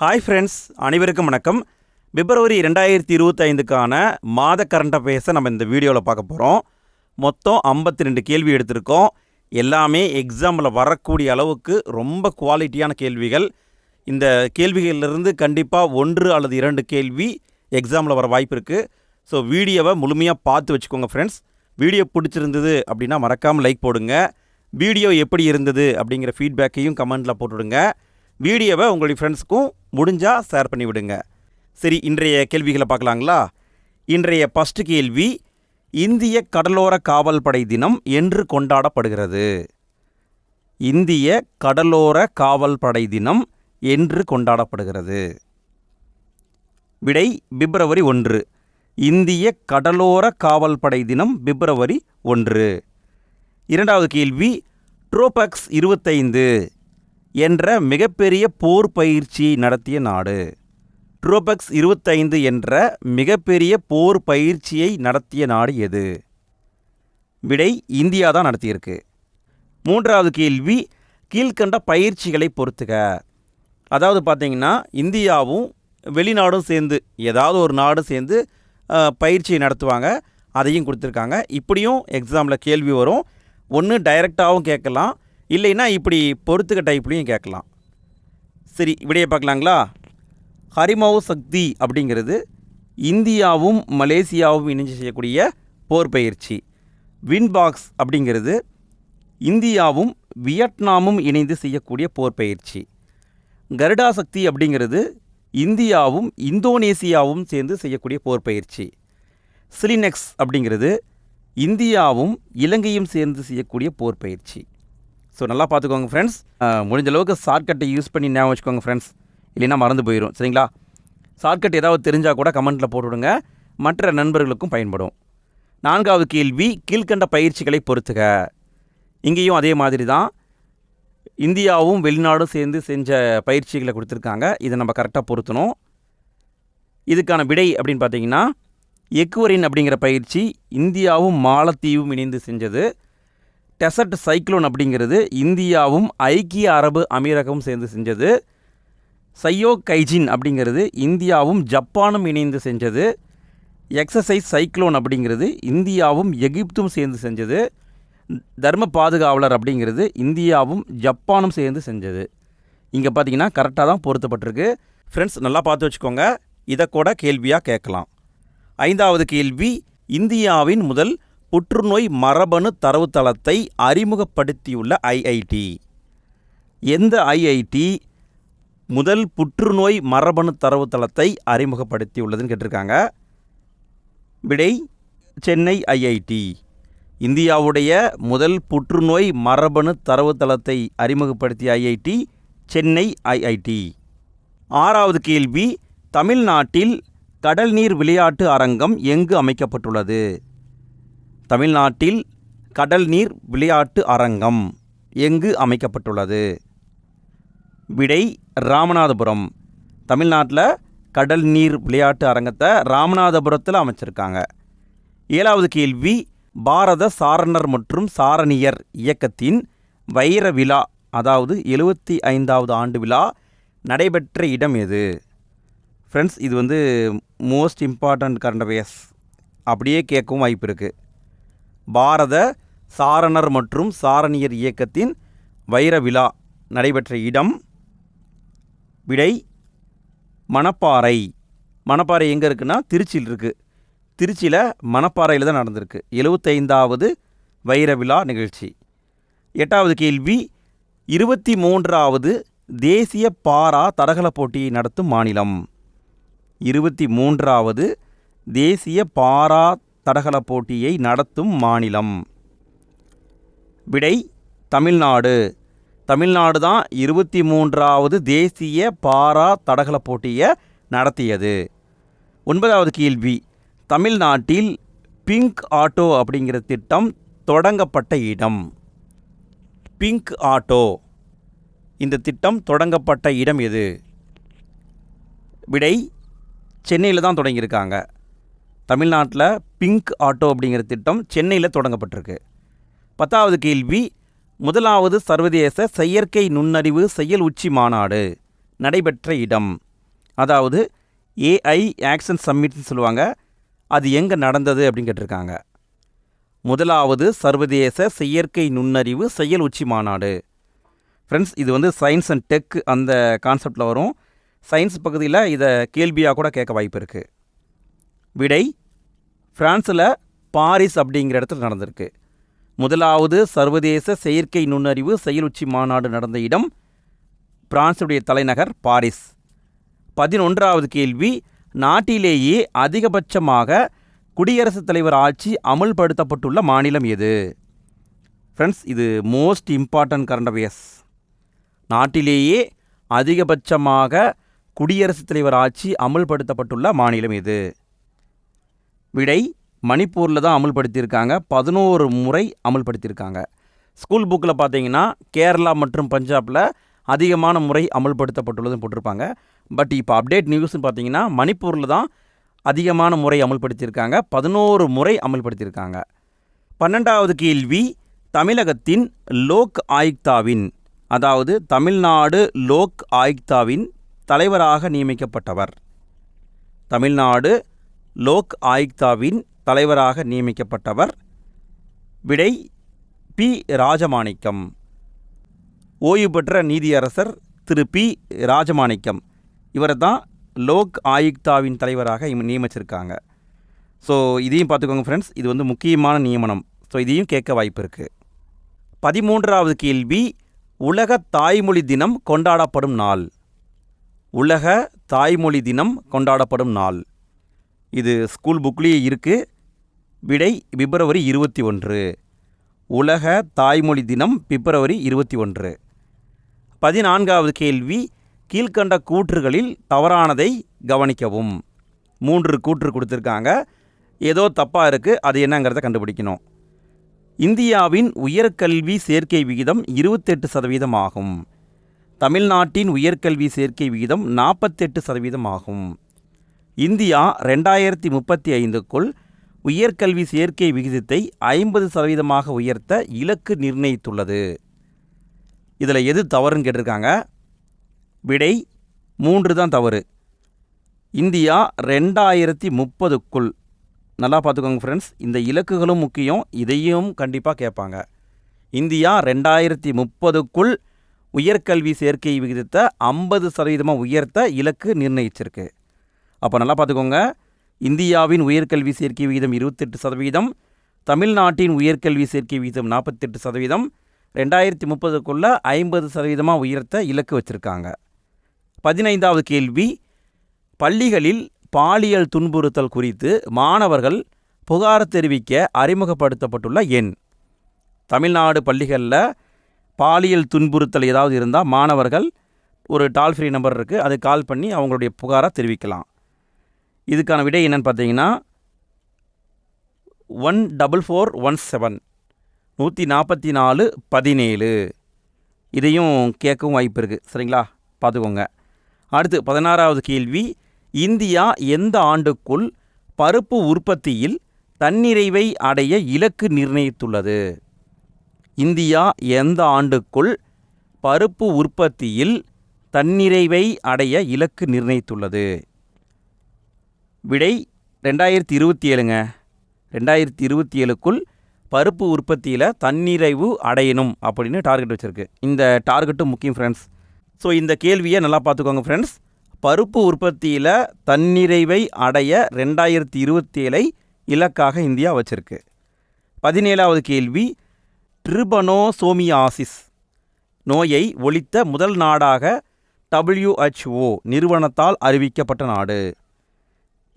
Hi friends அனைவருக்கும் வணக்கம். பிப்ரவரி ரெண்டாயிரத்தி இருபத்தைந்துக்கான மாத கரண்ட் அஃபேர்ஸை நம்ம இந்த வீடியோவில் பார்க்க போகிறோம் மொத்தம் ஐம்பத்தி ரெண்டு கேள்வி எடுத்திருக்கோம். எல்லாமே எக்ஸாமில் வரக்கூடிய அளவுக்கு ரொம்ப குவாலிட்டியான கேள்விகள். இந்த கேள்விகளிலிருந்து கண்டிப்பாக ஒன்று அல்லது இரண்டு கேள்வி எக்ஸாமில் வர வாய்ப்பு இருக்குது ஸோ வீடியோவை முழுமையாக பார்த்து வச்சுக்கோங்க ஃப்ரெண்ட்ஸ் வீடியோ பிடிச்சிருந்தது அப்படின்னா மறக்காமல் லைக் போடுங்க. வீடியோ எப்படி இருந்தது அப்படிங்கிற ஃபீட்பேக்கையும் கமெண்டில் போட்டுவிடுங்க வீடியோவை உங்களுடைய ஃப்ரெண்ட்ஸுக்கும் முடிஞ்சால் ஷேர் பண்ணி விடுங்க. சரி இன்றைய கேள்விகளை பார்க்கலாங்களா? இன்றைய ஃபஸ்ட்டு கேள்வி இந்திய கடலோர காவல் படை தினம் என்று கொண்டாடப்படுகிறது. இந்திய கடலோர காவல் படை தினம் என்று கொண்டாடப்படுகிறது. விடை பிப்ரவரி ஒன்று. இந்திய கடலோர காவல் படை தினம் பிப்ரவரி ஒன்று. இரண்டாவது கேள்வி ட்ரோபக்ஸ் இருபத்தைந்து. என்ற மிகப்பெரிய போர் பயிற்சியை நடத்திய நாடு. ட்ரோபக்ஸ் இருபத்தைந்து என்ற மிகப்பெரிய போர் பயிற்சியை நடத்திய நாடு எது? விடை இந்தியா தான் நடத்தியிருக்கு. மூன்றாவது கேள்வி கீழ்கண்ட பயிற்சிகளை பொறுத்துக. அதாவது பார்த்தீங்கன்னா இந்தியாவும் வெளிநாடும் சேர்ந்து ஏதாவது ஒரு நாடும் சேர்ந்து பயிற்சியை நடத்துவாங்க. அதையும் கொடுத்துருக்காங்க. இப்படியும் எக்ஸாமில் கேள்வி வரும். ஒன்று டைரெக்டாகவும் கேட்கலாம். இல்லைன்னா இப்படி பொறுத்துக்க டைப்லேயும் கேட்கலாம். சரி விடையை பார்க்கலாங்களா? ஹரிமாவு சக்தி அப்படிங்கிறது இந்தியாவும் மலேசியாவும் இணைஞ்சு செய்யக்கூடிய போர் பயிற்சி. வின்பாக்ஸ் அப்படிங்கிறது இந்தியாவும் வியட்நாமும் இணைந்து செய்யக்கூடிய போர் பயிற்சி. கருடா சக்தி அப்படிங்கிறது இந்தியாவும் இந்தோனேசியாவும் சேர்ந்து செய்யக்கூடிய போர் பயிற்சி. சிலினெக்ஸ் அப்படிங்கிறது இந்தியாவும் இலங்கையும் சேர்ந்து செய்யக்கூடிய போர் பயிற்சி. ஸோ நல்லா பார்த்துக்கோங்க ஃப்ரெண்ட்ஸ் முடிஞ்ச அளவுக்கு ஷார்ட்கட்டை யூஸ் பண்ணி ஞாபகம் வச்சுக்கோங்க ஃப்ரெண்ட்ஸ் இல்லைன்னா மறந்து போயிடும் சரிங்களா? ஷார்ட்கட் ஏதாவது தெரிஞ்சால் கூட கமெண்ட்டில் போட்டுவிடுங்க. மற்ற நண்பர்களுக்கும் பயன்படும். நான்காவது கேள்வி கீழ்கண்ட பயிற்சிகளை பொறுத்துக. இங்கேயும் அதே மாதிரி தான் இந்தியாவும் வெளிநாடும் சேர்ந்து செஞ்ச பயிற்சிகளை கொடுத்துருக்காங்க. இதை நம்ம கரெக்டாக பொருத்தணும். இதுக்கான விடை அப்படின்னு பார்த்தீங்கன்னா எக்குவரின் அப்படிங்கிற பயிற்சி இந்தியாவும் மாலத்தீவும் இணைந்து செஞ்சது. டெசர்ட் சைக்ளோன் அப்படிங்கிறது இந்தியாவும் ஐக்கிய அரபு அமீரகமும் சேர்ந்து செஞ்சது. சையோ கைஜின் அப்படிங்கிறது இந்தியாவும் ஜப்பானும் இணைந்து செஞ்சது. எக்ஸசைஸ் சைக்ளோன் அப்படிங்கிறது இந்தியாவும் எகிப்தும் சேர்ந்து செஞ்சது. தர்ம பாதுகாவலர் அப்படிங்கிறது இந்தியாவும் ஜப்பானும் சேர்ந்து செஞ்சது. இங்கே பார்த்தீங்கன்னா கரெக்டாக தான் பொருத்தப்பட்டிருக்கு. ஃப்ரெண்ட்ஸ் நல்லா பார்த்து வச்சுக்கோங்க. இதை கூட கேள்வியாக கேட்கலாம். ஐந்தாவது கேள்வி இந்தியாவின் முதல் புற்றுநோய் மரபணு தரவுத்தளத்தை அறிமுகப்படுத்தியுள்ள ஐஐடி எந்த ஐஐடி முதல் புற்றுநோய் மரபணு தரவுத்தளத்தை அறிமுகப்படுத்தியுள்ளதுன்னு கேட்டிருக்காங்க. விடை சென்னை ஐஐடி இந்தியாவுடைய முதல் புற்றுநோய் மரபணு தரவுத்தளத்தை அறிமுகப்படுத்திய ஐஐடி சென்னை ஐஐடி ஆறாவது கேள்வி தமிழ்நாட்டில் கடல்நீர் விளையாட்டு அரங்கம் எங்கு அமைக்கப்பட்டுள்ளது? தமிழ்நாட்டில் கடல் நீர் விளையாட்டு அரங்கம் எங்கு அமைக்கப்பட்டுள்ளது? விடை ராமநாதபுரம். தமிழ்நாட்டில் கடல் நீர் விளையாட்டு அரங்கத்தை ராமநாதபுரத்தில் அமைச்சிருக்காங்க. ஏழாவது கேள்வி பாரத சாரணர் மற்றும் சாரணியர் இயக்கத்தின் வைர விழா அதாவது எழுபத்தி ஐந்தாவது ஆண்டு விழா நடைபெற்ற இடம் எது? ஃப்ரெண்ட்ஸ் இது வந்து மோஸ்ட் இம்பார்ட்டண்ட் கரண்ட் அஃபேர்ஸ் அப்படியே கேட்கவும் வாய்ப்பு இருக்குது பாரத சாரணர் மற்றும் சாரணியர் இயக்கத்தின் வைர விழா நடைபெற்ற இடம் விடை மணப்பாறை. மணப்பாறை எங்கே இருக்குன்னா திருச்சியில் இருக்குது திருச்சியில் மணப்பாறையில் தான் நடந்திருக்கு. எழுபத்தைந்தாவது வைர விழா நிகழ்ச்சி. எட்டாவது கேள்வி இருபத்தி மூன்றாவது தேசிய பாரா தடகள போட்டியை நடத்தும் மாநிலம். இருபத்தி மூன்றாவது தேசிய பாரா தடகள போட்டியை நடத்தும் மாநிலம். விடை தமிழ்நாடு. தமிழ்நாடு தான் இருபத்தி மூன்றாவது தேசிய பாரா தடகள போட்டியை நடத்தியது. ஒன்பதாவது கேள்வி தமிழ்நாட்டில் பிங்க் ஆட்டோ அப்படிங்கிற திட்டம் தொடங்கப்பட்ட இடம். Pink auto. இந்த திட்டம் தொடங்கப்பட்ட இடம் எது? விடை சென்னையில் தான் தொடங்கியிருக்காங்க. தமிழ்நாட்டில் பிங்க் ஆட்டோ அப்படிங்கிற திட்டம் சென்னையில் தொடங்கப்பட்டிருக்கு. பத்தாவது கேள்வி முதலாவது சர்வதேச செயற்கை நுண்ணறிவு செயல் உச்சி மாநாடு நடைபெற்ற இடம். அதாவது ஏஐ ஆக்ஷன் சம்மிட்னு சொல்லுவாங்க. அது எங்கே நடந்தது அப்படின்னு கேட்டிருக்காங்க. முதலாவது சர்வதேச செயற்கை நுண்ணறிவு செயல் உச்சி மாநாடு. ஃப்ரெண்ட்ஸ் இது வந்து சயின்ஸ் அண்ட் டெக் அந்த கான்செப்டில் வரும். சயின்ஸ் பகுதியில் இதை கேள்வியாக கூட கேட்க வாய்ப்பு இருக்குது விடை ஃப்ரான்ஸில் பாரிஸ் அப்படிங்கிற இடத்துல நடந்திருக்கு. முதலாவது சர்வதேச செயற்கை நுண்ணறிவு செயலுச்சி மாநாடு நடந்த இடம் பிரான்சுடைய தலைநகர் பாரிஸ். பதினொன்றாவது கேள்வி நாட்டிலேயே அதிகபட்சமாக குடியரசுத் தலைவர் ஆட்சி அமுல்படுத்தப்பட்டுள்ள மாநிலம் எது? ஃப்ரெண்ட்ஸ் இது மோஸ்ட் இம்பார்ட்டன்ட் கரண்ட் அஃபேர்ஸ் நாட்டிலேயே அதிகபட்சமாக குடியரசுத் தலைவர் ஆட்சி அமுல்படுத்தப்பட்டுள்ள மாநிலம் எது? விடை மணிப்பூரில் தான் அமல்படுத்தியிருக்காங்க. பதினோரு முறை அமல்படுத்தியிருக்காங்க. ஸ்கூல் புக்கில் பார்த்தீங்கன்னா கேரளா மற்றும் பஞ்சாபில் அதிகமான முறை அமல்படுத்தப்பட்டுள்ளதுன்னு போட்டிருப்பாங்க. பட் இப்போ அப்டேட் நியூஸ்னு பார்த்தீங்கன்னா மணிப்பூரில் தான் அதிகமான முறை அமல்படுத்தியிருக்காங்க. பதினோரு முறை அமல்படுத்தியிருக்காங்க. பன்னெண்டாவது கேள்வி தமிழகத்தின் லோக் ஆயுக்தாவின் அதாவது தமிழ்நாடு லோக் ஆயுக்தாவின் தலைவராக நியமிக்கப்பட்டவர். தமிழ்நாடு லோக் ஆயுக்தாவின் தலைவராக நியமிக்கப்பட்டவர். விடை பி. ராஜமாணிக்கம். ஓய்வு பெற்ற நீதியரசர் திரு. பி. ராஜமாணிக்கம். இவரை தான் லோக் ஆயுக்தாவின் தலைவராக நியமிச்சிருக்காங்க. ஸோ இதையும் பார்த்துக்கோங்க ஃப்ரெண்ட்ஸ் இது வந்து முக்கியமான நியமனம். ஸோ இதையும் கேட்க வாய்ப்பு இருக்குது பதிமூன்றாவது கேள்வி. உலக தாய்மொழி தினம் கொண்டாடப்படும் நாள். உலக தாய்மொழி தினம் கொண்டாடப்படும் நாள். இது ஸ்கூல் புக்லேயே இருக்குது விடை பிப்ரவரி இருபத்தி ஒன்று. உலக தாய்மொழி தினம் பிப்ரவரி இருபத்தி ஒன்று. பதினான்காவது கேள்வி கீழ்கண்ட கூற்றுகளில் தவறானதை கவனிக்கவும். மூன்று கூற்று கொடுத்துருக்காங்க. ஏதோ தப்பாக இருக்குது அது என்னங்கிறத கண்டுபிடிக்கணும். இந்தியாவின் உயர்கல்வி சேர்க்கை விகிதம் இருபத்தெட்டு சதவீதம் ஆகும். தமிழ்நாட்டின் உயர்கல்வி சேர்க்கை விகிதம் நாற்பத்தெட்டு சதவீதம் ஆகும். இந்தியா ரெண்டாயிரத்தி முப்பத்தி ஐந்துக்குள் உயர்கல்வி சேர்க்கை விகிதத்தை ஐம்பது சதவீதமாக உயர்த்த இலக்கு நிர்ணயித்துள்ளது. இதில் எது தவறுன்னு கேட்டிருக்காங்க? விடை மூன்று தான் தவறு. இந்தியா ரெண்டாயிரத்தி முப்பதுக்குள். நல்லா பார்த்துக்கோங்க ஃப்ரெண்ட்ஸ் இந்த இலக்குகளும் முக்கியம் இதையும் கண்டிப்பாக கேட்பாங்க. இந்தியா ரெண்டாயிரத்தி முப்பதுக்குள் உயர்கல்வி சேர்க்கை விகிதத்தை ஐம்பது சதவீதமாக உயர்த்த இலக்கு நிர்ணயிச்சிருக்கு. அப்போ நல்லா பார்த்துக்கோங்க. இந்தியாவின் உயர்கல்வி சேர்க்கை விகிதம் இருபத்தெட்டு சதவீதம் தமிழ்நாட்டின் உயர்கல்வி சேர்க்கை விகிதம் நாற்பத்தெட்டு சதவீதம் ரெண்டாயிரத்தி முப்பதுக்குள்ளே ஐம்பது சதவீதமாக உயர்த்த இலக்கு வச்சுருக்காங்க. பதினைந்தாவது கேள்வி பள்ளிகளில் பாலியல் துன்புறுத்தல் குறித்து மாணவர்கள் புகார் தெரிவிக்க அறிமுகப்படுத்தப்பட்டுள்ள எண். தமிழ்நாடு பள்ளிகளில் பாலியல் துன்புறுத்தல் ஏதாவது இருந்தால் மாணவர்கள் ஒரு டால் ஃப்ரீ நம்பர் இருக்குது அது கால் பண்ணி அவங்களுடைய புகாராக தெரிவிக்கலாம். இதுக்கான விடை என்னென்னு பார்த்தீங்கன்னா one double four one seven. நூற்றி நாற்பத்தி நாலு பதினேழு. இதையும் கேட்கவும் வாய்ப்பு இருக்குது சரிங்களா? பார்த்துக்கோங்க. அடுத்து பதினாறாவது கேள்வி. இந்தியா எந்த ஆண்டுக்குள் பருப்பு உற்பத்தியில் தன்னிறைவை அடைய இலக்கு நிர்ணயித்துள்ளது? இந்தியா எந்த ஆண்டுக்குள் பருப்பு உற்பத்தியில் தன்னிறைவை அடைய இலக்கு நிர்ணயித்துள்ளது? விடை ரெண்டாயிரத்தி இருபத்தி ஏழுங்க. ரெண்டாயிரத்தி இருபத்தி ஏழுக்குள் பருப்பு உற்பத்தியில் தன்னிறைவு அடையணும் அப்படின்னு டார்கெட் வச்சுருக்கு. இந்த டார்கெட்டும் முக்கியம் ஃப்ரெண்ட்ஸ் ஸோ இந்த கேள்வியை நல்லா பார்த்துக்கோங்க ஃப்ரெண்ட்ஸ் பருப்பு உற்பத்தியில் தன்னிறைவை அடைய ரெண்டாயிரத்தி இருபத்தி ஏழை இலக்காக இந்தியா வச்சுருக்கு. பதினேழாவது கேள்வி ட்ரிபனோசோமியாசிஸ் நோயை ஒழித்த முதல் நாடாக டபிள்யூஹெச்ஓ நிறுவனத்தால் அறிவிக்கப்பட்ட நாடு.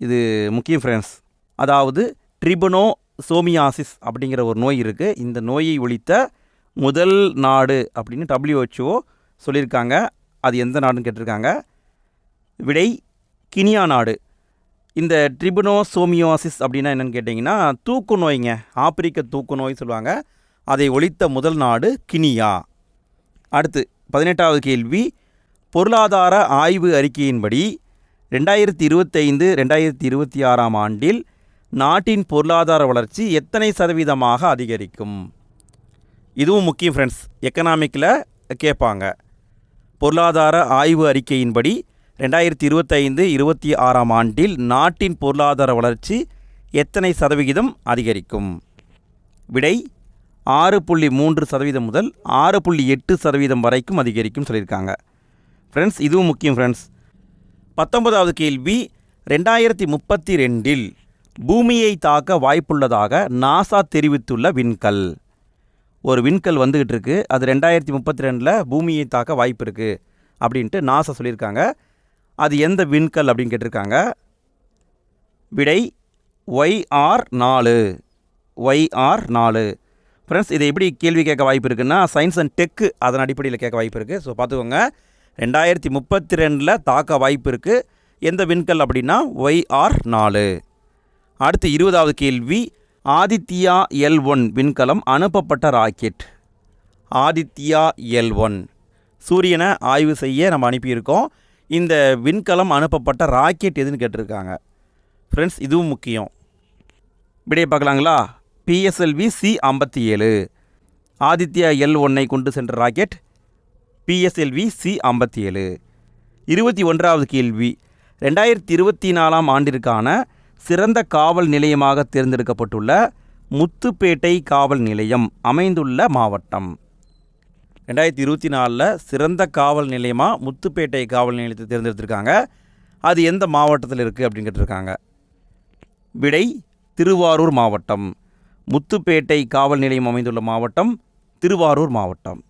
இது முக்கியம் ஃப்ரெண்ட்ஸ் அதாவது ட்ரிபனோ சோமியாசிஸ் அப்படிங்கிற ஒரு நோய் இருக்குது இந்த நோயை ஒழித்த முதல் நாடு அப்படின்னு டபிள்யூஹெச்ஓ சொல்லியிருக்காங்க. அது எந்த நாடுன்னு கேட்டிருக்காங்க? விடை கினியா நாடு. இந்த ட்ரிபனோசோமியோசிஸ் அப்படின்னா என்னென்னு கேட்டிங்கன்னா தூக்கு நோய்ங்க. ஆப்பிரிக்க தூக்கு நோய் சொல்லுவாங்க. அதை ஒழித்த முதல் நாடு கினியா. அடுத்து பதினெட்டாவது கேள்வி பொருளாதார ஆய்வு அறிக்கையின்படி ரெண்டாயிரத்தி இருபத்தைந்து ரெண்டாயிரத்தி இருபத்தி ஆறாம் ஆண்டில் நாட்டின் பொருளாதார வளர்ச்சி எத்தனை சதவீதமாக அதிகரிக்கும்? இதுவும் முக்கியம் ஃப்ரெண்ட்ஸ் எக்கனாமிக்கில் கேட்பாங்க. பொருளாதார ஆய்வு அறிக்கையின்படி ரெண்டாயிரத்தி இருபத்தைந்து இருபத்தி ஆறாம் ஆண்டில் நாட்டின் பொருளாதார வளர்ச்சி எத்தனை சதவிகிதம் அதிகரிக்கும்? விடை ஆறு புள்ளி மூன்று சதவீதம் முதல் ஆறு புள்ளி எட்டு சதவீதம் வரைக்கும் அதிகரிக்கும் சொல்லியிருக்காங்க. ஃப்ரெண்ட்ஸ் இதுவும் முக்கியம் ஃப்ரெண்ட்ஸ் பத்தொன்பதாவது கேள்வி ரெண்டாயிரத்தி முப்பத்தி ரெண்டில் பூமியை தாக்க வாய்ப்புள்ளதாக நாசா தெரிவித்துள்ள விண்கல். ஒரு விண்கல் வந்துக்கிட்டு இருக்கு அது ரெண்டாயிரத்தி முப்பத்தி ரெண்டில் பூமியை தாக்க வாய்ப்பு இருக்குது அப்படின்ட்டு நாசா சொல்லியிருக்காங்க. அது எந்த விண்கல் அப்படின்னு கேட்டிருக்காங்க? விடை ஒய்ஆர் நாலு. ஒய்ஆர் நாலு. ஃப்ரெண்ட்ஸ் இதை எப்படி கேள்வி கேட்க வாய்ப்பு இருக்குன்னா சயின்ஸ் அண்ட் டெக்கு அதன் அடிப்படையில் கேட்க வாய்ப்பு இருக்குது ஸோ பார்த்துக்கோங்க. ரெண்டாயிரத்தி முப்பத்தி ரெண்டில் தாக்க வாய்ப்பு இருக்குது எந்த விண்கல் அப்படின்னா ஒய்ஆர் நாலு. அடுத்து இருபதாவது கேள்வி ஆதித்யா எல் ஒன் விண்கலம் அனுப்பப்பட்ட ராக்கெட். Aditya L one. சூரியனை ஆய்வு செய்ய நம்ம அனுப்பியிருக்கோம். இந்த விண்கலம் அனுப்பப்பட்ட ராக்கெட் எதுன்னு கேட்டிருக்காங்க. ஃப்ரெண்ட்ஸ் இதுவும் முக்கியம். விடையை பார்க்கலாங்களா? பிஎஸ்எல்வி சி ஐம்பத்தி ஏழு. ஆதித்யா எல் ஒன்னை கொண்டு சென்ற ராக்கெட் பிஎஸ்எல்வி சி ஐம்பத்தி ஏழு. இருபத்தி ஒன்றாவது கேள்வி. ரெண்டாயிரத்தி இருபத்தி நாலாம் ஆண்டிற்கான சிறந்த காவல் நிலையமாக தேர்ந்தெடுக்கப்பட்டுள்ள முத்துப்பேட்டை காவல் நிலையம் அமைந்துள்ள மாவட்டம். ரெண்டாயிரத்தி இருபத்தி நாலில் சிறந்த காவல் நிலையமாக முத்துப்பேட்டை காவல் நிலையத்தை தேர்ந்தெடுத்திருக்காங்க. அது எந்த மாவட்டத்தில் இருக்குது அப்படின்னு கேட்டிருக்காங்க விடை திருவாரூர் மாவட்டம். முத்துப்பேட்டை காவல் நிலையம் அமைந்துள்ள மாவட்டம் திருவாரூர் மாவட்டம்.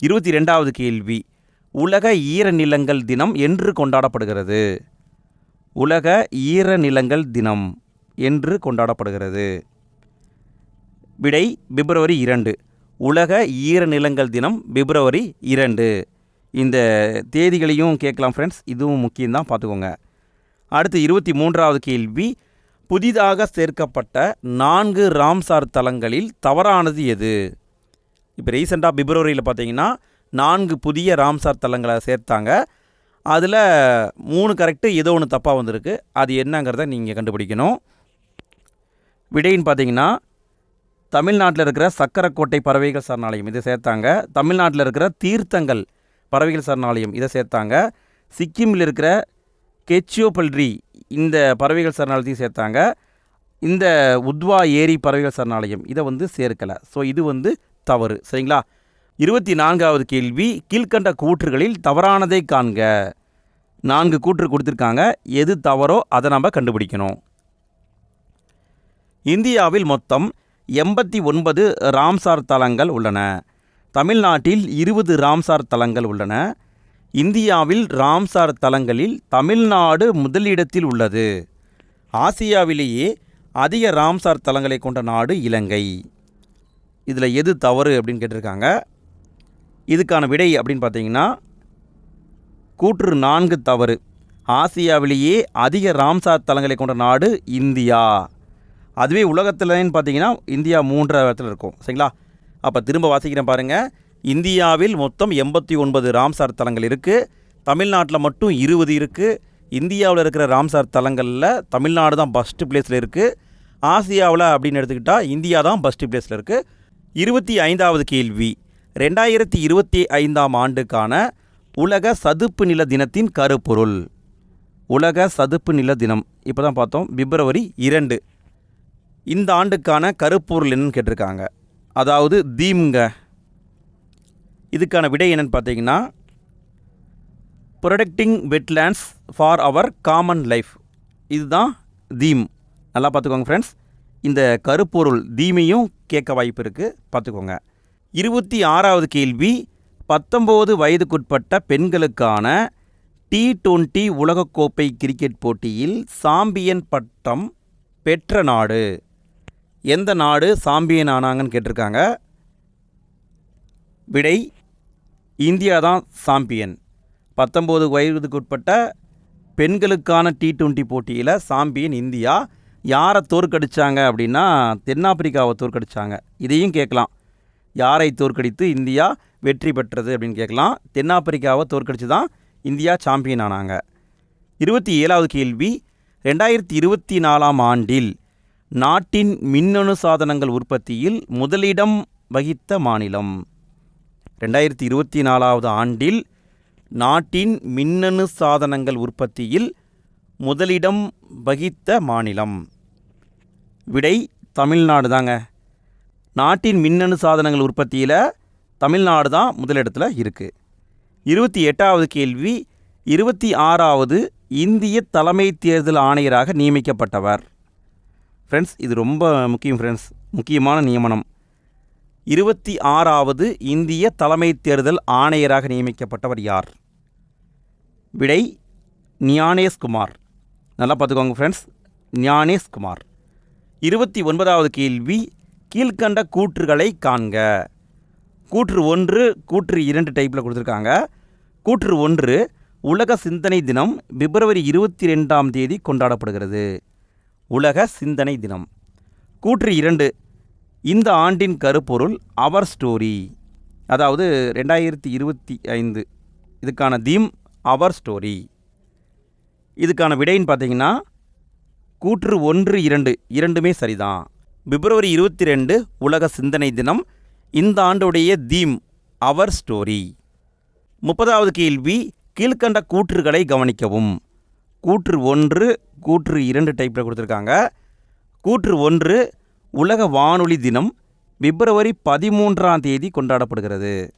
இருபத்தி ரெண்டாவது கேள்வி உலக ஈரநிலங்கள் தினம் என்று கொண்டாடப்படுகிறது. உலக ஈரநிலங்கள் தினம் என்று கொண்டாடப்படுகிறது. விடை பிப்ரவரி இரண்டு. உலக ஈரநிலங்கள் தினம் பிப்ரவரி இரண்டு. இந்த தேதிகளையும் கேட்கலாம் ஃப்ரெண்ட்ஸ் இதுவும் முக்கியம்தான் பார்த்துக்கோங்க. அடுத்து இருபத்தி மூன்றாவது கேள்வி புதிதாக சேர்க்கப்பட்ட நான்கு ராம்சார் தலங்களில் தவறானது எது? இப்போ ரீசெண்டாக பிப்ரவரியில் பார்த்தீங்கன்னா நான்கு புதிய ராம்சார் தலங்களை சேர்த்தாங்க. அதில் மூணு கரெக்டு ஏதோ ஒன்று தப்பாக வந்திருக்கு. அது என்னங்கிறத நீங்கள் கண்டுபிடிக்கணும். விடைன்னு பார்த்தீங்கன்னா தமிழ்நாட்டில் இருக்கிற சக்கரக்கோட்டை பறவைகள் சரணாலயம் இதை சேர்த்தாங்க. தமிழ்நாட்டில் இருக்கிற தீர்த்தங்கள் பறவைகள் சரணாலயம் இதை சேர்த்தாங்க. சிக்கிமில் இருக்கிற கெச்சியோபல்ரி இந்த பறவைகள் சரணாலயத்தையும் சேர்த்தாங்க. இந்த உத்வா ஏரி பறவைகள் சரணாலயம் இதை வந்து சேர்க்கலை. ஸோ இது வந்து தவறு. சரிங்களா? இருபத்தி நான்காவது கேள்வி கீழ்கண்ட கூற்றுகளில் தவறானதை காண்க. நான்கு கூற்று கொடுத்துருக்காங்க. எது தவறோ அதை நம்ம கண்டுபிடிக்கணும். இந்தியாவில் மொத்தம் எண்பத்தி ஒன்பது ராம்சார் தலங்கள் உள்ளன. தமிழ்நாட்டில் இருபது ராம்சார் தலங்கள் உள்ளன. இந்தியாவில் ராம்சார் தலங்களில் தமிழ்நாடு முதலிடத்தில் உள்ளது. ஆசியாவிலேயே அதிக ராம்சார் தலங்களை கொண்ட நாடு இலங்கை. இதில் எது தவறு அப்படின்னு கேட்டிருக்காங்க. இதுக்கான விடை அப்படின்னு பார்த்தீங்கன்னா கூற்று நான்கு தவறு. ஆசியாவிலேயே அதிக ராம்சார் தலங்களை கொண்ட நாடு இந்தியா. அதுவே உலகத்துலன்னு பார்த்தீங்கன்னா இந்தியா மூன்றாவது இடத்துல இருக்கும். சரிங்களா? அப்போ திரும்ப வாசிக்கிறேன் பாருங்கள் இந்தியாவில் மொத்தம் எண்பத்தி ஒன்பது ராம்சார் தலங்கள் இருக்குது தமிழ்நாட்டில் மட்டும் இருபது இருக்குது இந்தியாவில் இருக்கிற ராம்சார் தலங்களில் தமிழ்நாடு தான் ஃபஸ்ட்டு பிளேஸில் இருக்குது ஆசியாவில் அப்படின்னு எடுத்துக்கிட்டால் இந்தியா தான் ஃபஸ்ட்டு பிளேஸில் இருக்குது இருபத்தி ஐந்தாவது கேள்வி. ரெண்டாயிரத்தி இருபத்தி ஐந்தாம் ஆண்டுக்கான உலக சதுப்பு நில தினத்தின் கருப்பொருள். உலக சதுப்பு நில தினம். இப்போ தான் பார்த்தோம். பிப்ரவரி இரண்டு. இந்த ஆண்டுக்கான கருப்பொருள் என்னன்னு கேட்டிருக்காங்க. அதாவது தீம்ங்க. இதுக்கான விடை என்னன்னு பார்த்தீங்கன்னா protecting wetlands for our common life இதுதான் தீம். நல்லா பார்த்துக்கோங்க ஃப்ரெண்ட்ஸ் இந்த கருப்பொருள் தீமையும் கேட்க வாய்ப்பு இருக்குது பார்த்துக்கோங்க. இருபத்தி ஆறாவது கேள்வி பத்தொம்போது வயதுக்குட்பட்ட பெண்களுக்கான டி டுவெண்ட்டி உலகக்கோப்பை கிரிக்கெட் போட்டியில் சாம்பியன் பட்டம் பெற்ற நாடு. எந்த நாடு சாம்பியன் ஆனாங்கன்னு கேட்டிருக்காங்க. விடை இந்தியா தான் சாம்பியன். பத்தொம்போது வயதுக்குட்பட்ட பெண்களுக்கான டி டுவெண்ட்டி போட்டியில் சாம்பியன் இந்தியா. யாரை தோற்கடிச்சாங்க அப்படின்னா தென்னாப்பிரிக்காவை தோற்கடிச்சாங்க. இதையும் கேட்கலாம். யாரை தோற்கடித்து இந்தியா வெற்றி பெற்றது அப்படின்னு கேட்கலாம். தென்னாப்பிரிக்காவை தோற்கடிச்சு தான் இந்தியா சாம்பியன் ஆனாங்க. இருபத்தி ஏழாவது கேள்வி ரெண்டாயிரத்தி இருபத்தி நாலாம் ஆண்டில் நாட்டின் மின்னணு சாதனங்கள் உற்பத்தியில் முதலிடம் வகித்த மாநிலம். ரெண்டாயிரத்தி இருபத்தி நாலாவது ஆண்டில் நாட்டின் மின்னணு சாதனங்கள் உற்பத்தியில் முதலிடம் வகித்த மாநிலம். விடை தமிழ்நாடு தாங்க. நாட்டின் மின்னணு சாதனங்கள் உற்பத்தியில் தமிழ்நாடு தான் முதலிடத்தில் இருக்குது இருபத்தி எட்டாவது கேள்வி இருபத்தி ஆறாவது இந்திய தலைமை தேர்தல் ஆணையராக நியமிக்கப்பட்டவர். ஃப்ரெண்ட்ஸ் இது ரொம்ப முக்கியம் ஃப்ரெண்ட்ஸ் முக்கியமான நியமனம். இருபத்தி ஆறாவது இந்திய தலைமை தேர்தல் ஆணையராக நியமிக்கப்பட்டவர் யார்? விடை ஞானேஷ்குமார். நல்லா பார்த்துக்கோங்க ஃப்ரெண்ட்ஸ் ஞானேஷ் குமார் இருபத்தி ஒன்பதாவது கேள்வி கீழ்கண்ட கூற்றுகளை காண்க. கூற்று ஒன்று கூற்று இரண்டு டைப்பில் கொடுத்துருக்காங்க. கூற்று ஒன்று உலக சிந்தனை தினம் பிப்ரவரி இருபத்தி ரெண்டாம் தேதி கொண்டாடப்படுகிறது. உலக சிந்தனை தினம். கூற்று இரண்டு இந்த ஆண்டின் கருப்பொருள் அவர் ஸ்டோரி அதாவது ரெண்டாயிரத்தி இருபத்தி ஐந்து இதுக்கான தீம் அவர் ஸ்டோரி இதுக்கான விடைன்னு பார்த்தீங்கன்னா கூற்று ஒன்று இரண்டு இரண்டுமே சரிதான். பிப்ரவரி இருபத்தி ரெண்டு உலக சிந்தனை தினம். இந்த ஆண்டுடைய தீம் அவர் ஸ்டோரி. முப்பதாவது கேள்வி கீழ்கண்ட கூற்றுகளை கவனிக்கவும். கூற்று ஒன்று கூற்று இரண்டு டைப்பில் கொடுத்துருக்காங்க. கூற்று ஒன்று உலக வானொலி தினம் பிப்ரவரி பதிமூன்றாம் தேதி கொண்டாடப்படுகிறது.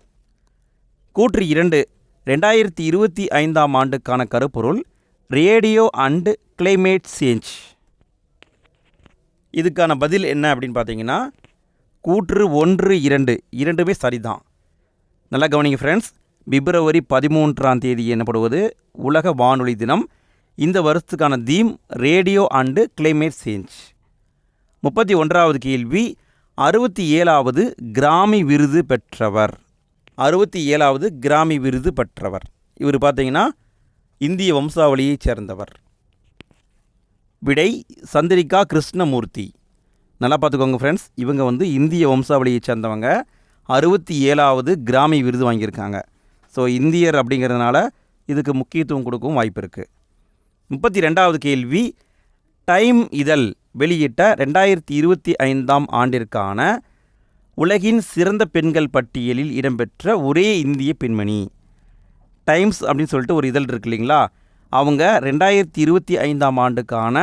கூற்று இரண்டு ரெண்டாயிரத்தி இருபத்தி ஐந்தாம் ஆண்டுக்கான கருப்பொருள் ரேடியோ அண்டு கிளைமேட் சேஞ்ச். இதுக்கான பதில் என்ன அப்படின்னு பார்த்தீங்கன்னா கூற்று ஒன்று இரண்டு. இரண்டுமே சரிதான். நல்லா கவனிங்க ஃப்ரெண்ட்ஸ் பிப்ரவரி பதிமூன்றாம் தேதி எனப்படுவது உலக வானொலி தினம். இந்த வருஷத்துக்கான theme radio and climate change. முப்பத்தி ஒன்றாவது கேள்வி அறுபத்தி ஏழாவது கிராமி விருது பெற்றவர். அறுபத்தி ஏழாவது கிராமி விருது பெற்றவர். இவர் பார்த்தீங்கன்னா இந்திய வம்சாவளியைச் சேர்ந்தவர். விடை சந்திரிகா கிருஷ்ணமூர்த்தி. நல்லா பார்த்துக்கோங்க ஃப்ரெண்ட்ஸ் இவங்க வந்து இந்திய வம்சாவளியைச் சேர்ந்தவங்க. அறுபத்தி ஏழாவது கிராமி விருது வாங்கியிருக்காங்க. ஸோ இந்தியர் அப்படிங்கிறதுனால இதுக்கு முக்கியத்துவம் கொடுக்கவும் வாய்ப்பு இருக்குது முப்பத்தி ரெண்டாவது கேள்வி டைம் இதழ் வெளியிட்ட ரெண்டாயிரத்தி இருபத்தி ஐந்தாம் ஆண்டிற்கான உலகின் சிறந்த பெண்கள் பட்டியலில் இடம்பெற்ற ஒரே இந்திய பெண்மணி. டைம்ஸ் அப்படின்னு சொல்லிட்டு ஒரு இதழ் இருக்கு இல்லைங்களா? அவங்க ரெண்டாயிரத்தி இருபத்தி ஐந்தாம் ஆண்டுக்கான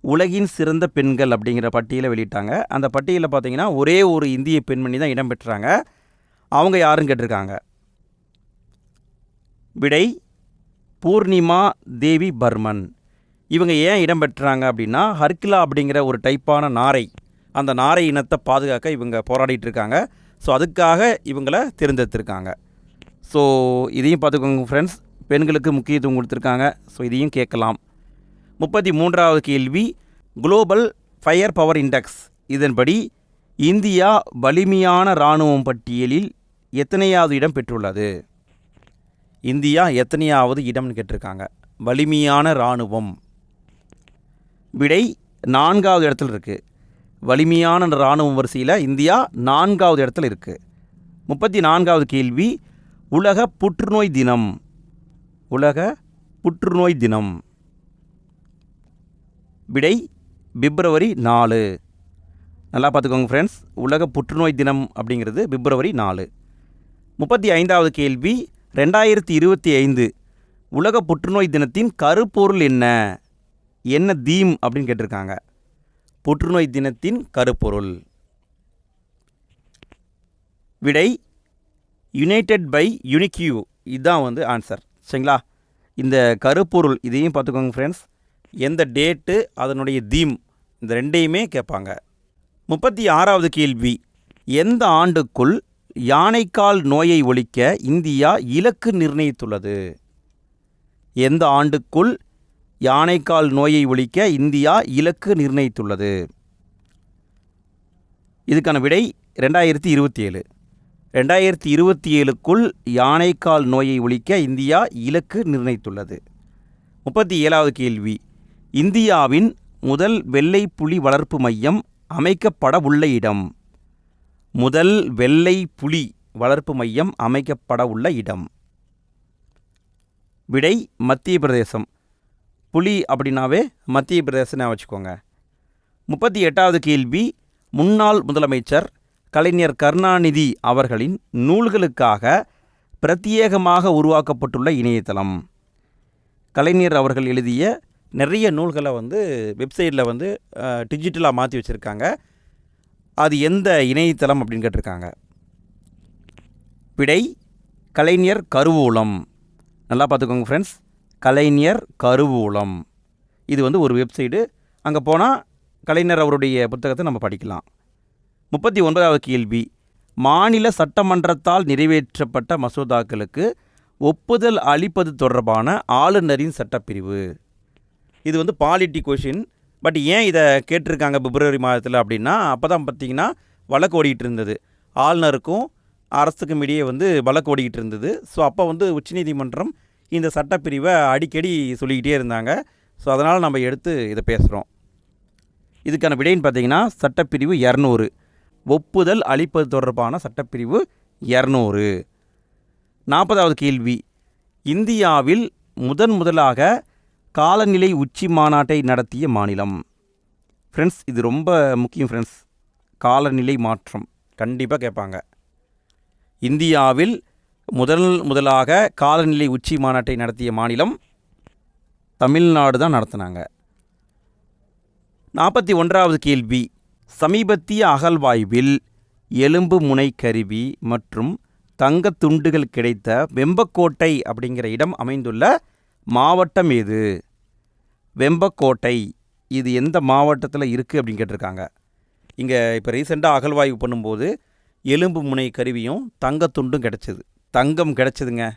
உலகின் சிறந்த பெண்கள் அப்படிங்கிற பட்டியலை வெளியிட்டாங்க. அந்த பட்டியலில் பார்த்தீங்கன்னா ஒரே ஒரு இந்திய பெண்மணி தான் இடம்பெற்றாங்க அவங்க யாருன்னு கேட்டிருக்காங்க? விடை பூர்ணிமா தேவி பர்மன். இவங்க ஏன் இடம்பெற்றாங்க அப்படின்னா ஹர்கிலா அப்படிங்கிற ஒரு டைப்பான நாரை அந்த நாரை இனத்தை பாதுகாக்க இவங்க போராடிட்டு இருக்காங்க. ஸோ அதுக்காக இவங்கள தேர்ந்தெடுத்திருக்காங்க. ஸோ இதையும் பார்த்துக்கோங்க ஃப்ரெண்ட்ஸ் பெண்களுக்கு முக்கியத்துவம் கொடுத்துருக்காங்க. ஸோ இதையும் கேட்கலாம். முப்பத்தி மூன்றாவது கேள்வி குளோபல் ஃபயர் பவர் இண்டெக்ஸ் இதன்படி இந்தியா வலிமையான இராணுவம் பட்டியலில் எத்தனையாவது இடம் பெற்றுள்ளது? இந்தியா எத்தனையாவது இடம்னு கேட்டிருக்காங்க. வலிமையான இராணுவம். விடை நான்காவது இடத்துல இருக்குது வலிமையான இராணுவம் வரிசையில் இந்தியா நான்காவது இடத்துல இருக்குது முப்பத்தி நான்காவது கேள்வி உலக புற்றுநோய் தினம். உலக புற்றுநோய் தினம். விடை பிப்ரவரி நாலு. நல்லா பார்த்துக்கோங்க ஃப்ரெண்ட்ஸ் உலக புற்றுநோய் தினம் அப்படிங்கிறது பிப்ரவரி நாலு. முப்பத்தி ஐந்தாவது கேள்வி ரெண்டாயிரத்தி இருபத்தி ஐந்து. உலக புற்றுநோய் தினத்தின் கருப்பொருள் என்ன? என்ன தீம் அப்படின்னு கேட்டிருக்காங்க. புற்றுநோய் தினத்தின் கருப்பொருள். விடை யுனைடெட் பை யுனிக்யூ இதுதான் வந்து ஆன்சர் சரிங்களா? இந்த கருப்பொருள் இதையும் பார்த்துக்கோங்க ஃப்ரெண்ட்ஸ் எந்த டேட்டு அதனுடைய தீம் இந்த ரெண்டையுமே கேட்பாங்க. முப்பத்தி ஆறாவது கேள்வி. எந்த ஆண்டுக்குள் யானைக்கால் நோயை ஒழிக்க இந்தியா இலக்கு நிர்ணயித்துள்ளது? எந்த ஆண்டுக்குள் யானைக்கால் நோயை ஒழிக்க இந்தியா இலக்கு நிர்ணயித்துள்ளது? இதுக்கான விடை ரெண்டாயிரத்தி இருபத்தி ஏழு. ரெண்டாயிரத்தி இருபத்தி ஏழுக்குள் யானைக்கால் நோயை ஒழிக்க இந்தியா இலக்கு நிர்ணயித்துள்ளது. முப்பத்தி ஏழாவது கேள்வி. இந்தியாவின் முதல் வெள்ளை புலி வளர்ப்பு மையம் அமைக்கப்பட உள்ள இடம். முதல் வெள்ளை புலி வளர்ப்பு மையம் அமைக்கப்பட உள்ள இடம். விடை மத்திய பிரதேசம். புலி அப்படின்னாவே மத்திய பிரதேசம் வச்சுக்கோங்க. முப்பத்தி எட்டாவது கேள்வி. முன்னாள் முதலமைச்சர் கலைஞர் கருணாநிதி அவர்களின் நூல்களுக்காக பிரத்யேகமாக உருவாக்கப்பட்டுள்ள இணையதளம். கலைஞர் அவர்கள் எழுதிய நிறைய நூல்களை வந்து வெப்சைட்டில் வந்து டிஜிட்டலாக மாற்றி வச்சுருக்காங்க. அது எந்த இணையதளம் அப்படின்னு கேட்டிருக்காங்க. விடை கலைஞர் கருவூலம். நல்லா பார்த்துக்கோங்க ஃப்ரெண்ட்ஸ் கலைஞர் கருவூலம். இது வந்து ஒரு வெப்சைடு அங்கே போனால் கலைஞர் அவருடைய புத்தகத்தை நம்ம படிக்கலாம். முப்பத்தி ஒன்பதாவது கேள்வி. மாநில சட்டமன்றத்தால் நிறைவேற்றப்பட்ட மசோதாக்களுக்கு ஒப்புதல் அளிப்பது தொடர்பான ஆளுநரின் சட்டப்பிரிவு. இது வந்து பாலிட்டி கொஷின் பட் ஏன் இதை கேட்டிருக்காங்க பிப்ரவரி மாதத்தில் அப்படின்னா அப்போ தான் பார்த்தீங்கன்னா வழக்கு ஓடிக்கிட்டு இருந்தது. ஆளுநருக்கும் அரசுக்கும் இடையே வந்து வழக்கு ஓடிக்கிட்டு இருந்தது. ஸோ அப்போ வந்து உச்சநீதிமன்றம் இந்த சட்டப்பிரிவை அடிக்கடி சொல்லிக்கிட்டே இருந்தாங்க. ஸோ அதனால் நம்ம எடுத்து இதை பேசுகிறோம் இதுக்கான விடைன்னு பார்த்தீங்கன்னா சட்டப்பிரிவு இரநூறு. ஒப்புதல் அளிப்பது தொடர்பான சட்டப்பிரிவு இரநூறு. நாற்பதாவது கேள்வி. இந்தியாவில் முதன் முதலாக காலநிலை உச்சி மாநாட்டை நடத்திய மாநிலம். ஃப்ரெண்ட்ஸ் இது ரொம்ப முக்கியம் ஃப்ரெண்ட்ஸ் காலநிலை மாற்றம். கண்டிப்பாக கேட்பாங்க. இந்தியாவில் முதல் முதலாக காலநிலை உச்சி மாநாட்டை நடத்திய மாநிலம் தமிழ்நாடு தான் நடத்தினாங்க. நாற்பத்தி ஒன்றாவது கேள்வி. சமீபத்திய அகழ்வாய்வில் எலும்பு முனை கருவி மற்றும் தங்கத் துண்டுகள் கிடைத்த வெம்பக்கோட்டை அப்படிங்கிற இடம் அமைந்துள்ள மாவட்டம் எது? வெம்பக்கோட்டை. இது எந்த மாவட்டத்தில் இருக்குது அப்படின்னு கேட்டிருக்காங்க. இங்கே இப்போ ரீசெண்டாக அகழ்வாய்வு பண்ணும்போது எலும்பு முனை கருவியும் தங்கத்துண்டும் கிடச்சிது. தங்கம் கிடச்சிதுங்க.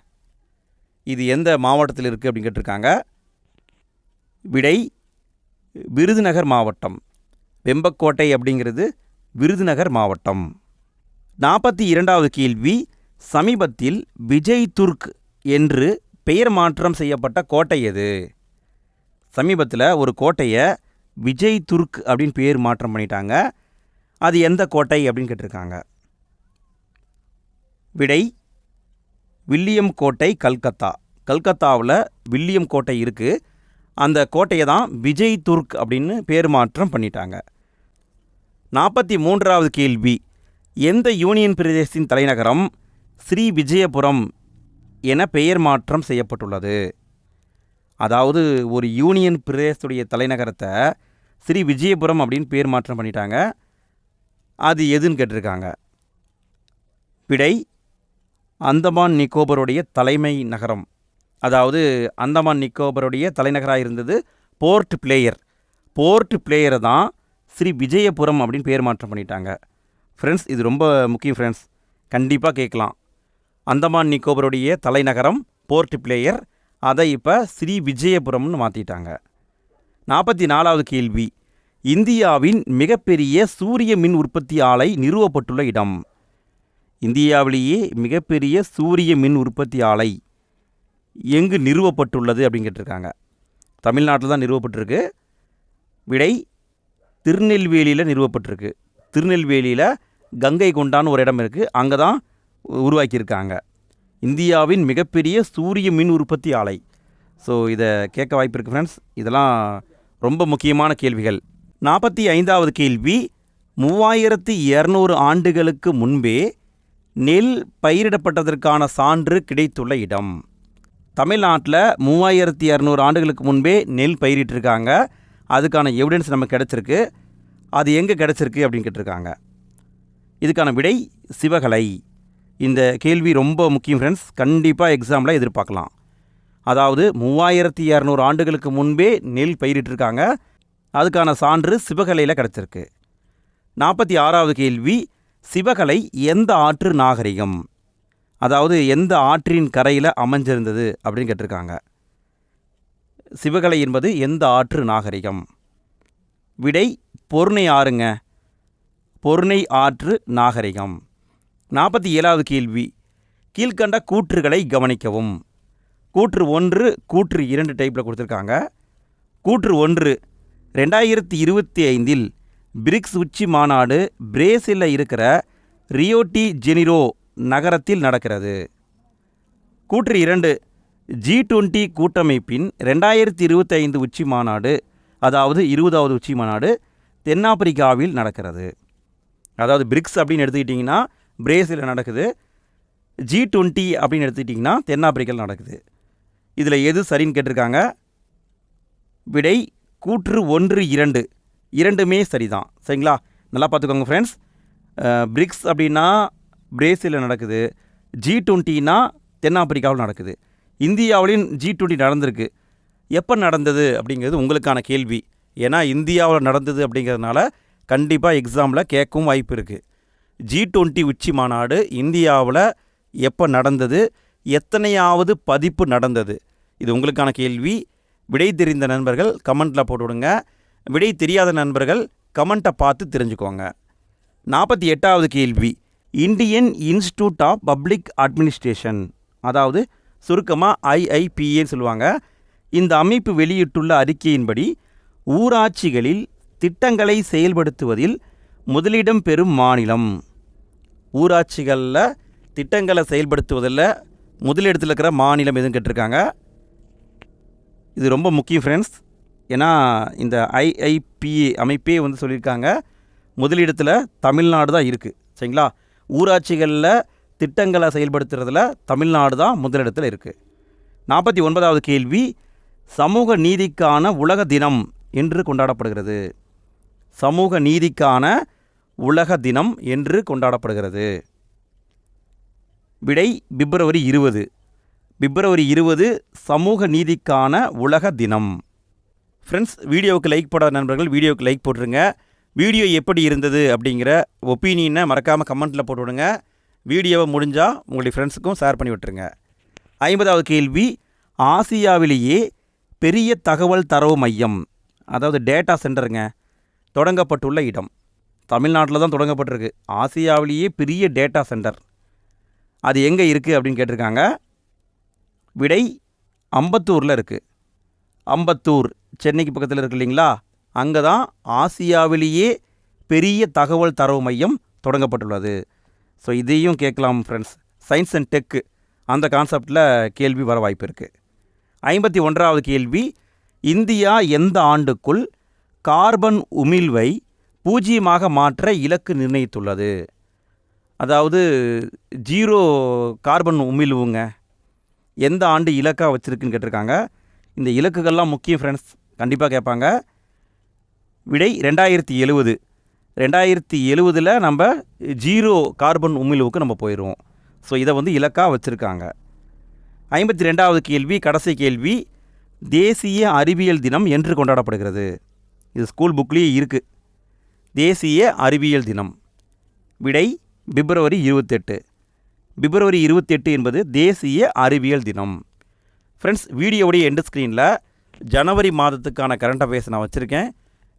இது எந்த மாவட்டத்தில் இருக்குது அப்படின்னு கேட்டிருக்காங்க. விடை விருதுநகர் மாவட்டம். வெம்பக்கோட்டை அப்படிங்கிறது விருதுநகர் மாவட்டம். நாற்பத்தி இரண்டாவது கேள்வி சமீபத்தில் விஜய் துர்க் என்று பெயர் மாற்றம் செய்யப்பட்ட கோட்டை எது? சமீபத்தில் ஒரு கோட்டையை விஜய் துர்க் அப்படின்னு பேர் மாற்றம் பண்ணிட்டாங்க. அது எந்த கோட்டை அப்படின்னு கேட்டிருக்காங்க. விடை வில்லியம் கோட்டை கல்கத்தா. கல்கத்தாவில் வில்லியம் கோட்டை இருக்குது அந்த கோட்டையை தான் விஜய் துர்க் அப்படின்னு பேர் மாற்றம் பண்ணிட்டாங்க. நாற்பத்தி மூன்றாவது கேள்வி. எந்த யூனியன் பிரதேசத்தின் தலைநகரம் ஸ்ரீ விஜயபுரம் என பெயர் மாற்றம் செய்யப்பட்டுள்ளது? அதாவது ஒரு யூனியன் பிரதேசத்துடைய தலைநகரத்தை ஸ்ரீ விஜயபுரம் அப்படின்னு பேர் மாற்றம் பண்ணிட்டாங்க. அது எதுன்னு கேட்டிருக்காங்க. விடை அந்தமான் நிக்கோபருடைய தலைமை நகரம். அதாவது அந்தமான் நிக்கோபருடைய தலைநகராக இருந்தது போர்ட் பிளேயர். போர்ட் பிளேயரை தான் ஸ்ரீ விஜயபுரம் அப்படின்னு பேர் மாற்றம் பண்ணிட்டாங்க. ஃப்ரெண்ட்ஸ் இது ரொம்ப முக்கியம் ஃப்ரெண்ட்ஸ் கண்டிப்பாக கேட்கலாம். அந்தமான் நிக்கோபருடைய தலைநகரம் போர்ட் பிளேயர். அதை இப்போ ஸ்ரீ விஜயபுரம்னு மாற்றிட்டாங்க நாற்பத்தி நாலாவது கேள்வி. இந்தியாவின் மிகப்பெரிய சூரிய மின் உற்பத்தி ஆலை நிறுவப்பட்டுள்ள இடம். இந்தியாவிலேயே மிகப்பெரிய சூரிய மின் உற்பத்தி ஆலை எங்கு நிறுவப்பட்டுள்ளது அப்படின்னு கேட்டிருக்காங்க. தமிழ்நாட்டில் தான் நிறுவப்பட்டிருக்கு. விடை திருநெல்வேலியில் நிறுவப்பட்டிருக்கு. திருநெல்வேலியில் கங்கை கொண்டான்னு ஒரு இடம் இருக்குது அங்கே தான் உருவாக்கியிருக்காங்க. இந்தியாவின் மிகப்பெரிய சூரிய மின் உற்பத்தி ஆலை. ஸோ இதை கேட்க வாய்ப்பு இருக்குது ஃப்ரெண்ட்ஸ் இதெல்லாம் ரொம்ப முக்கியமான கேள்விகள். நாற்பத்தி ஐந்தாவது கேள்வி மூவாயிரத்தி இரநூறு ஆண்டுகளுக்கு முன்பே நெல் பயிரிடப்பட்டதற்கான சான்று கிடைத்துள்ள இடம். தமிழ்நாட்டில் மூவாயிரத்தி இரநூறு ஆண்டுகளுக்கு முன்பே நெல் பயிரிட்டிருக்காங்க. அதுக்கான எவிடன்ஸ் நமக்கு கிடச்சிருக்கு. அது எங்கே கிடச்சிருக்கு அப்படின்னு கேட்டிருக்காங்க. இதுக்கான விடை சிவகலை. இந்த கேள்வி ரொம்ப முக்கியம் ஃப்ரெண்ட்ஸ் கண்டிப்பாக எக்ஸாமில் எதிர்பார்க்கலாம். அதாவது மூவாயிரத்தி இரநூறு ஆண்டுகளுக்கு முன்பே நெல் பயிரிட்டிருக்காங்க. அதுக்கான சான்று சிவகலையில் கிடச்சிருக்கு. நாற்பத்தி ஆறாவது கேள்வி சிவகலை எந்த ஆற்று நாகரிகம்? அதாவது எந்த ஆற்றின் கரையில் அமைஞ்சிருந்தது அப்படின்னு கேட்டிருக்காங்க. சிவகலை என்பது எந்த ஆற்று நாகரிகம்? விடை பொருணை ஆறுங்க. பொருணை ஆற்று நாகரிகம். நாற்பத்தி ஏழாவது கேள்வி. கீழ்கண்ட கூற்றுகளை கவனிக்கவும். கூற்று ஒன்று கூற்று இரண்டு டைப்பில் கொடுத்துருக்காங்க. கூற்று ஒன்று ரெண்டாயிரத்தி இருபத்தி ஐந்தில் பிரிக்ஸ் உச்சி மாநாடு பிரேசிலில் இருக்கிற ரியோட்டி ஜெனிரோ நகரத்தில் நடக்கிறது. கூற்று இரண்டு ஜி டுவெண்ட்டி கூட்டமைப்பின் ரெண்டாயிரத்தி இருபத்தைந்து உச்சி மாநாடு அதாவது இருபதாவது உச்சி மாநாடு தென்னாப்பிரிக்காவில் நடக்கிறது. அதாவது பிரிக்ஸ் அப்படின்னு எடுத்துக்கிட்டிங்கன்னா பிரேசிலில் நடக்குது. ஜி டுவெண்ட்டி அப்படின்னு எடுத்துக்கிட்டிங்கன்னா தென்னாப்பிரிக்காவில் நடக்குது. இதில் எது சரின்னு கேட்டிருக்காங்க? விடை கூற்று ஒன்று இரண்டு. இரண்டுமே சரிதான். சரிங்களா? நல்லா பார்த்துக்கோங்க ஃப்ரெண்ட்ஸ் பிரிக்ஸ் அப்படின்னா பிரேசிலில் நடக்குது. ஜி டுவெண்ட்டின்னா தென்னாப்பிரிக்காவில் நடக்குது. இந்தியாவிலையும் ஜி டுவெண்ட்டி நடந்திருக்கு. எப்போ நடந்தது அப்படிங்கிறது உங்களுக்கான கேள்வி. ஏன்னா இந்தியாவில் நடந்தது அப்படிங்கிறதுனால கண்டிப்பாக எக்ஸாமில் கேட்கவும் வாய்ப்பு இருக்குது ஜி டுவெண்ட்டி உச்சி மாநாடு இந்தியாவில் எப்போ நடந்தது? எத்தனையாவது பதிப்பு நடந்தது? இது உங்களுக்கான கேள்வி. விடை தெரிந்த நண்பர்கள் கமெண்ட்டில் போட்டு விடுங்க விடை தெரியாத நண்பர்கள் கமெண்ட்டை பார்த்து தெரிஞ்சுக்கோங்க. நாற்பத்தி எட்டாவது கேள்வி. Indian institute of public administration அதாவது சுருக்கமாக ஐஐபிஏன்னு சொல்லுவாங்க. இந்த அமைப்பு வெளியிட்டுள்ள அறிக்கையின்படி ஊராட்சிகளில் திட்டங்களை செயல்படுத்துவதில் முதலிடம் பெறும் மாநிலம். ஊராட்சிகளில் திட்டங்களை செயல்படுத்துவதில் முதலிடத்தில் இருக்கிற மாநிலம் எதுன்னு கேட்டிருக்காங்க. இது ரொம்ப முக்கியம் ஃப்ரெண்ட்ஸ் ஏன்னா இந்த ஐஐபிஏ அமைப்பே வந்து சொல்லியிருக்காங்க. முதலிடத்தில் தமிழ்நாடு தான் இருக்குது சரிங்களா? ஊராட்சிகளில் திட்டங்களை செயல்படுத்துறதுல தமிழ்நாடு தான் முதலிடத்தில் இருக்குது நாற்பத்தி ஒன்பதாவது கேள்வி சமூக நீதிக்கான உலக தினம் என்று கொண்டாடப்படுகிறது. சமூக நீதிக்கான உலக தினம் என்று கொண்டாடப்படுகிறது. விடை பிப்ரவரி இருபது. பிப்ரவரி இருபது சமூக நீதிக்கான உலக தினம். ஃப்ரெண்ட்ஸ் வீடியோவுக்கு லைக் போடாத நண்பர்கள் வீடியோவுக்கு லைக் போட்டுருங்க. வீடியோ எப்படி இருந்தது அப்படிங்கிற ஒப்பீனியனை மறக்காமல் கமெண்ட்டில் போட்டு விடுங்க. வீடியோவை முடிஞ்சால் உங்களுடைய ஃப்ரெண்ட்ஸுக்கும் ஷேர் பண்ணி விட்டுருங்க. ஐம்பதாவது கேள்வி ஆசியாவிலேயே பெரிய தகவல் தரவு மையம் அதாவது டேட்டா சென்டருங்க தொடங்கப்பட்டுள்ள இடம். தமிழ்நாட்டில் தான் தொடங்கப்பட்டிருக்கு. ஆசியாவிலேயே பெரிய டேட்டா சென்டர் அது எங்கே இருக்குது அப்படின்னு கேட்டிருக்காங்க. விடை அம்பத்தூரில் இருக்குது அம்பத்தூர் சென்னைக்கு பக்கத்தில் இருக்கு இல்லைங்களா? அங்கே தான் ஆசியாவிலேயே பெரிய தகவல் தரவு மையம் தொடங்கப்பட்டுள்ளது. ஸோ இதையும் கேட்கலாம் ஃப்ரெண்ட்ஸ் சயின்ஸ் அண்ட் டெக்கு அந்த கான்செப்டில் கேள்வி வர வாய்ப்பு இருக்குது ஐம்பத்தி ஒன்றாவது கேள்வி இந்தியா எந்த ஆண்டுக்குள் கார்பன் உமிழ்வை பூஜ்ஜியமாக மாற்ற இலக்கு நிர்ணயித்துள்ளது? அதாவது ஜீரோ கார்பன் உமிழ்வுங்க எந்த ஆண்டு இலக்காக வச்சுருக்குன்னு கேட்டிருக்காங்க. இந்த இலக்குகள்லாம் முக்கியம் ஃப்ரெண்ட்ஸ் கண்டிப்பாக கேட்பாங்க. விடை ரெண்டாயிரத்தி எழுவது. ரெண்டாயிரத்தி எழுவதில் நம்ம ஜீரோ கார்பன் உமிழ்வுக்கு நம்ம போயிடுவோம். ஸோ இதை வந்து இலக்காக வச்சுருக்காங்க. ஐம்பத்தி ரெண்டாவது கேள்வி கடைசி கேள்வி தேசிய அறிவியல் தினம் என்று கொண்டாடப்படுகிறது. இது ஸ்கூல் புக்லேயே இருக்குது தேசிய அறிவியல் தினம். விடை பிப்ரவரி இருபத்தெட்டு. பிப்ரவரி இருபத்தெட்டு என்பது தேசிய அறிவியல் தினம். ஃப்ரெண்ட்ஸ் வீடியோவுடைய எண்டு ஸ்க்ரீனில் ஜனவரி மாதத்துக்கான கரண்ட் அஃபேர்ஸ் நான் வச்சுருக்கேன்.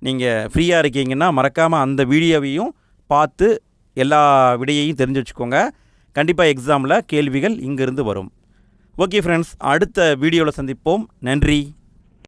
நீங்கள் ஃப்ரீயாக இருக்கீங்கன்னா மறக்காமல் அந்த வீடியோவையும் பார்த்து எல்லா விடையையும் தெரிஞ்சு வச்சுக்கோங்க கண்டிப்பாக எக்ஸாமில் கேள்விகள் இங்கிருந்து வரும். ஓகே ஃப்ரெண்ட்ஸ் அடுத்த வீடியோவில் சந்திப்போம். நன்றி.